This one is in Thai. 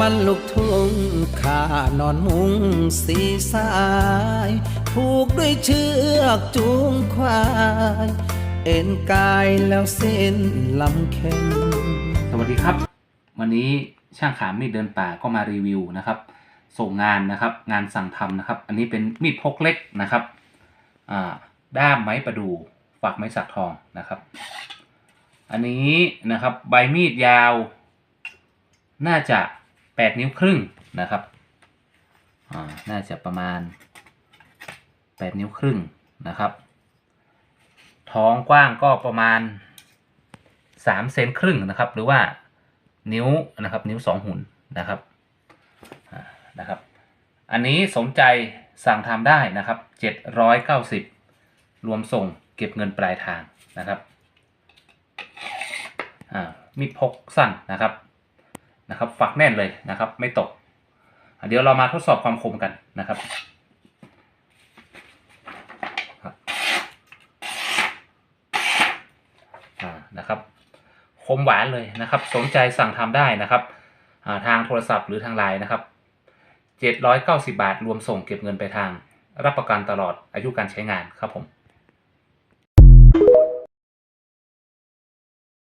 มันลุกทุ่งข้านอนมุงสีสาย ผูกด้วยเชือกจูงควาย เอ็นกายแล้วเส้นลำเข็นสวัสดีครับ วันนี้ช่างขามมีดเดินป่าก็มารีวิวนะครับ ส่งงานนะครับ งานสั่งทำนะครับ อันนี้เป็นมีดพกเล็กนะครับอ่าด้ามไม้ประดู่ฝักไม้สักทองนะครับ อันนี้นะครับใบมีดยาว น่าจะ แปดนิ้วครึ่งนะครับอ่าน่าจะประมาณแปดนิ้วครึ่งนะครับ ท้องกว้างก็ประมาณสามเซนครึ่งนะครับ หรือว่านิ้วนะครับนิ้วสองหุ่นนะครับอ่านะครับ อันนี้สนใจสั่งทำได้นะครับเจ็ดร้อยเก้าสิบรวมส่งเก็บเงินปลายทางนะครับ อ่ามีดพกสั้นนะครับ นะครับ ฝักแน่นเลยนะครับ ไม่ตก เดี๋ยวเรามาทดสอบความคมกันนะครับนะครับ คมหวานเลยนะครับ สนใจสั่งทำได้นะครับาทางโทรศัพท์หรือทางไลน์นะครับ 790 บาท รวมส่งเก็บเงินไปทาง รับประกันตลอดอายุการใช้งานครับผม